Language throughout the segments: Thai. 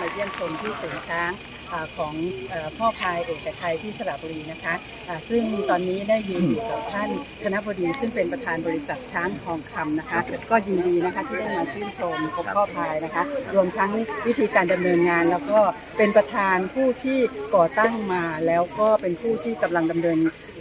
มาเยี่ยมชมที่ศูนย์ช้างอของอพ่อพายเอกชัยที่สระบุรีนะคะซึ่งตอนนี้ได้ยืนอยู่กับท่านคณะบดีซึ่งเป็นประธานบริษัทช้างทองคำนะคะ ก็ยินดีนะคะที่ได้มาชื่นชมพบพ่อพายนะคะ รวมทั้งวิธีการดำเนินงาน แล้วก็เป็นประธานผู้ที่ก่อตั้งมาแล้วก็เป็นผู้ที่กำลังดำเนิน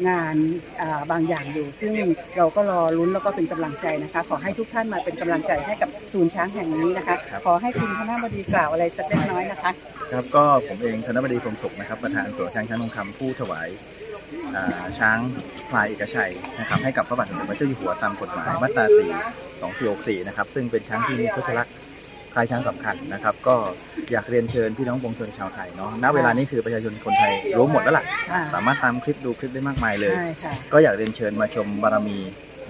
งานอ่าบางอย่างอยู่ ซึ่งเราก็รอลุ้นแล้วก็เป็นกำลังใจนะคะ ขอให้ทุกท่านมาเป็นกำลังใจให้กับศูนย์ช้างแห่งนี้นะคะครับขอให้คุณคณะบดีกล่าวอะไรสักเล็กน้อยนะคะ ครับก็ผมเองธนบดีพรหมสุขนะครับประธานสวนช้างช้างทองคำผู้ถวายอ่าช้างพลายเอกชัยนะครับให้กับพระบาทสมเด็จพระเจ้าอยู่หัวตามกฎหมายมาตรา 4 2464 นะครับซึ่งเป็นช้างที่มีพุทธลักษณ์ คล้ายช้างสำคัญนะครับ ก็อยากเรียนเชิญพี่น้องปวงชนชาวไทยเนาะณเวลานี้คือประชาชนคนไทยรู้หมดแล้วล่ะค่ะสามารถตามคลิปดูคลิปได้มากมายเลยใช่ค่ะก็อยากเรียนเชิญมาชมบารมี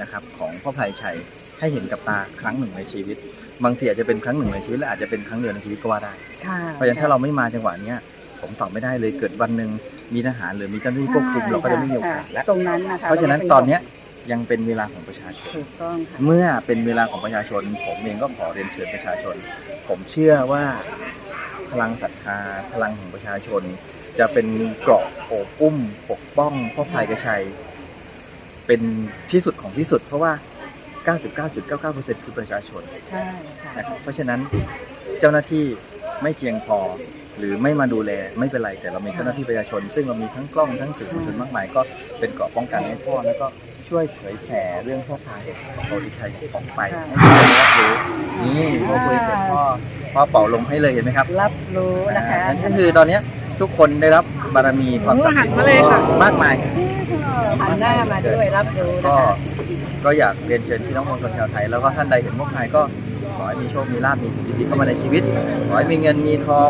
นะครับของพ่อพลายชัยให้เห็นกับตาครั้งหนึ่งในชีวิต บางทีอาจจะเป็นครั้งหนึ่งในชีวิตและอาจจะเป็นครั้งเดียวในชีวิตก็ว่าได้ค่ะเพราะฉะนั้นถ้าเราไม่มาจังหวะเนี้ยผมตอบไม่ได้เลยเกิดวันหนึ่งมีทหารหรือมีเจ้าหน้าที่ควบคุมเราก็จะไม่มีโอกาสค่ะแล้วตรงนั้นนะคะเพราะฉะนั้นตอนเนี้ ยยังเป็นเวลาของประชาชน ถูกต้องค่ะ เมื่อเป็นเวลาของประชาชน ผมเองก็ขอเรียนเชิญประชาชน ผมเชื่อว่าพลังศรัทธาพลังของประชาชน จะเป็นเกราะโอบอุ้ม ปกป้องพ่อพลายกระชัย เป็นที่สุดของที่สุด เพราะว่า 99.99%คือประชาชนใช่ค่ะนะครับเพราะฉะนั้นเจ้าหน้าที่ไม่เพียงพอ หรือไม่มาดูแลไม่เป็นไรแต่เรามีเจ้าหน้าที่ประชาชน ซึ่งเรามีทั้งกล้องทั้งสื่อมวลชนมากมายก็เป็นเกราะป้องกันให้พ่อแล้วก็ ช่วยเผยแผ่เรื่องพ่อพายโตอิชัยออกไปให้ทุกคนรับรู้นี่พอคุยกับพ่อพ่อเป่าลมให้เลยเห็นไหมครับรับรู้นะคะอ่านั่นก็คือตอนเนี้ยทุกคนได้รับบารมีความศักดิ์สิทธิ์โอ้หันมาเลยค่ะมากมายหันหน้ามาด้วยรับรู้นะก็คะก็อยากเรียนเชิญพี่น้องมวลชนชาวไทย แล้วก็ท่านใดเห็นพวกพายก็ขอให้มีโชค มีลาภ มีสิ่งดีๆเข้ามาในชีวิต ขอให้มีเงิน มีทอง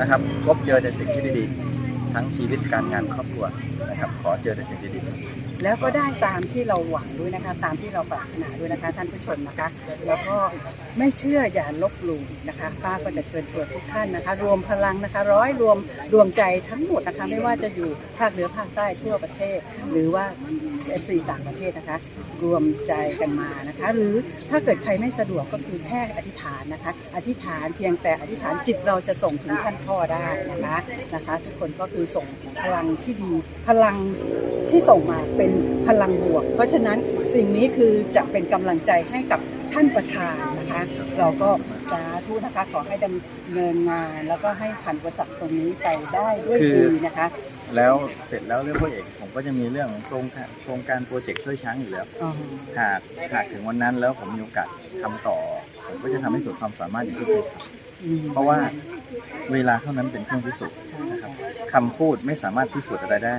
นะครับ พบเจอแต่สิ่งที่ดีๆ ทั้งชีวิตการงานครอบครัวนะครับ ขอเจอแต่สิ่งดีๆ แล้วก็ได้ตามที่เราหวังด้วยนะคะ ตามที่เราปรารถนาด้วยนะคะ ท่านผู้ชมนะคะ แล้วก็ไม่เชื่ออย่าลบหลู่นะคะป้าก็จะเชิญชวนทุกท่านนะคะ รวมพลังนะคะ ร้อยรวมรวมใจทั้งหมดนะคะ ไม่ว่าจะอยู่ภาคเหนือภาคใต้ทั่วประเทศ หรือว่า FC ต่างประเทศนะคะ รวมใจกันมานะคะ หรือถ้าเกิดใครไม่สะดวกก็คือแค่อธิษฐานนะคะ อธิษฐานเพียงแต่อธิษฐานจิตเราจะส่งถึงท่านพ่อได้นะคะนะคะ ทุกคนก็คือส่งพลังที่ดีพลังที่ส่งมาเป็นเป็นพลังบวก เพราะฉะนั้นสิ่งนี้คือจะเป็นกำลังใจให้กับท่านประธานนะคะ เราก็สาธุนะคะขอให้ดำเนินงาน แล้วก็ให้ผ่านอุปสรรคตรงนี้ไปได้ด้วยคือ ดีนะคะ แล้วเสร็จแล้วเรื่องพ่อเอกผมก็จะมีเรื่องโครงการโครงการโปรเจกต์ช่วยช้างอยู่แล้วอ๋อหากหากถึงวันนั้นแล้วผมมีโอกาสทำต่อ ผมก็จะทำให้สุดความสามารถอย่างที่เคยทำอืมเพราะว่าเวลาเท่านั้นเป็นเครื่องพิสูจน์นะครับคำพูดไม่สามารถพิสูจน์อะไรได้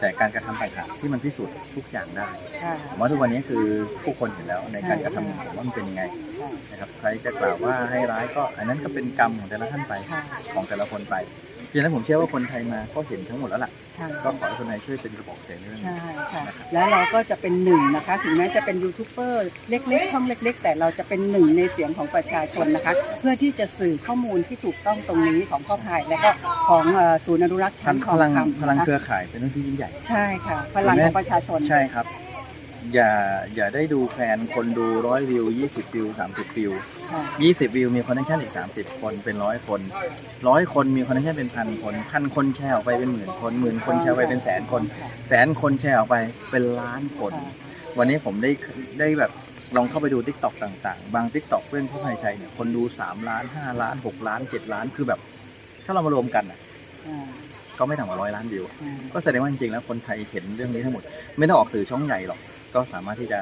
แต่การกระทำต่างหากที่มันพิสูจน์ทุกอย่างได้ค่ะผมว่าทุกวันนี้คือผู้คนเห็นแล้วในการกระทำของผมว่ามันเป็นยังไงค่ะนะครับใครจะกล่าวว่าให้ร้ายก็อันนั้นก็เป็นกรรมของแต่ละท่านไปค่ะของแต่ละคนไปเพราะ ฉะนั้นผมเชื่อว่าคนไทยมาก็เห็นทั้งหมดแล้วล่ะค่ะก็ขอให้คนไทยช่วยเป็นกระบอกเสียงในเรื่องนี้ ใช่ค่ะ แล้วเราก็จะเป็นหนึ่งนะคะ ถึงแม้จะเป็นยูทูบเบอร์เล็กๆ ช่องเล็ก ๆ แต่เราจะเป็นหนึ่งในเสียงของประชาชนนะคะ เพื่อที่จะสื่อข้อมูลที่ถูกต้องตรงนี้ของพ่อพายและก็ของเอ่อศูนย์อนุรักษ์พช้างทพองลังคำพลังนะเคคะรือข่ายเป็นเรื่องที่ยิ่งใหญ่ ใช่ค่ะ พลังของประชาชน ใช่ครับ อย่าอย่าได้ดูแฟนคนดูร้อยวิวยี่สิบวิวสามสิบวิวค่ะยี่สิบวิวมีคอนเนคชั่นอีกสามสิบคนเป็นร้อยคนร้อยคนมีคอนเนคชั่นเป็นพันคนพันคนแชร์ออกไปเป็นหมื่นคนหมื่นคนแชร์ออกไปเป็นแสนคน แสนคนแชร์ออกไปเป็นล้านคนค่ะวันนี้ผมได้ได้แบบลองเข้าไปดูทิกตอกต่างๆ บางทิกตอกเรื่องพ่อไพชัยเนี่ยคนดู3ล้าน5ล้าน6ล้าน7ล้านคือแบบ ถ้าเรามารวมกันอะอ่าก็ไม่ต่ำกว่าร้อยล้านวิวอ่าก็แสดงว่าจริงๆแล้วคนไทยเห็นเรื่องนี้ทั้งหมด ไม่ต้องออกสื่อช่องใหญ่หรอก ก็สามารถที่จะ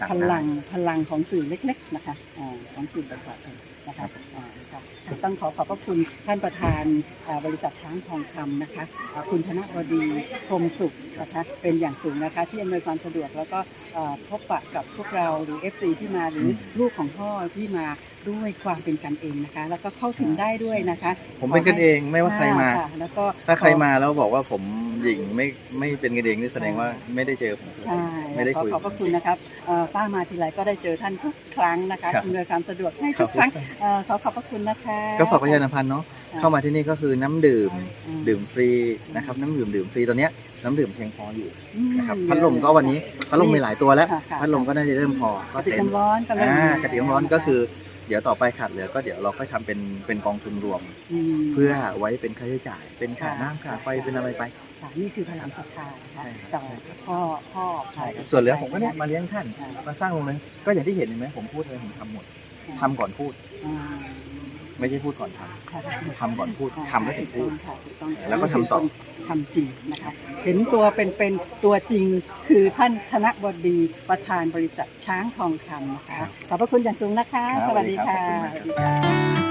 ดัพได้ลังพลังของสื่อเล็ก ๆ นะคะอ่าของสื่อประชาชนนะคะอ่าค่ะต้องขอขอบพระคุณท่านประธานอ่าบริษัทช้างทองคำนะคะอ่าคุณธนบดีพรหมสุขนะคะเป็นอย่างสูงนะคะที่อำนวยความสะดวกแล้วก็อ่าพบปะกับพวกเราหรือ FC ที่มาหรือลูกของพ่อที่มาด้วยความเป็นกันเองนะคะ แล้วก็เข้าถึงได้ด้วยนะคะผมเป็นกันเองไม่ว่าใครมา ค่ะแล้วก็ถ้าใครมาแล้วบอกว่าผมหญิงไม่ไม่เป็นกันเองนี่แสดงว่าไม่ได้เจอผม ใช่ไม่ได้ขอคุยขอบพระคุณนะครับเอ่อป้ามาทีไรก็ได้เจอท่านทุกครั้งนะคะครับอำนวยความสะดวกให้ทุกครั้งเอ่อขอขอบพระคุณนะคะก็ฝากประชาสัมพันธ์เนาะค่ะเข้ามาที่นี่ก็คือน้ำดื่มอืมดื่มฟรีนะครับน้ำดื่มดื่มฟรีตอนเนี้ยน้ำดื่มเพียงพออยู่อืมนะครับพัดลมก็วันนี้พัดลมมีหลายตัวแล้ว ค่ะค่ะพัดลมก็น่าจะเริ่มพอก็กระติกเต็มน้ำร้อนก็เริ่มอ่ากระติกน้ำร้อนก็คือ เดี๋ยวต่อไปขาดเหลือก็เดี๋ยวเราค่อยทำเป็นเป็นกองทุนรวมมเพื่อไว้เป็นค่าใช้จ่าย เป็นค่าค่ะน้ำค่าไฟเป็นอะไรไป ค่ะนี่คือพลังศรัทธานะคะใช่ครับต่อพ่อพ่อพายส่วนเหลือผมก็เนี่ยมาเลี้ยงท่านค่ะมาสร้างโรงเรียนก็อย่างที่เห็นเห็นไหมผมพูดเลยผมทำหมดทำก่อนพูด อ่า ไม่ใช่พูดก่อนทค่ะำทำก่อนพูดทำแล้วถึงพูด ค่ะถูกต้องค่ะแล้วก็ทำต่อ ทำจริงนะคะเห็นตัวเป็นเป็นตัวจริงคือท่านธนบดีประธานบริษัทช้างทองคำนะคะขอบพระคุณอย่างสูงนะคะครับสวัสดีค่ะสวัสดีครับสวัสดีค่ะ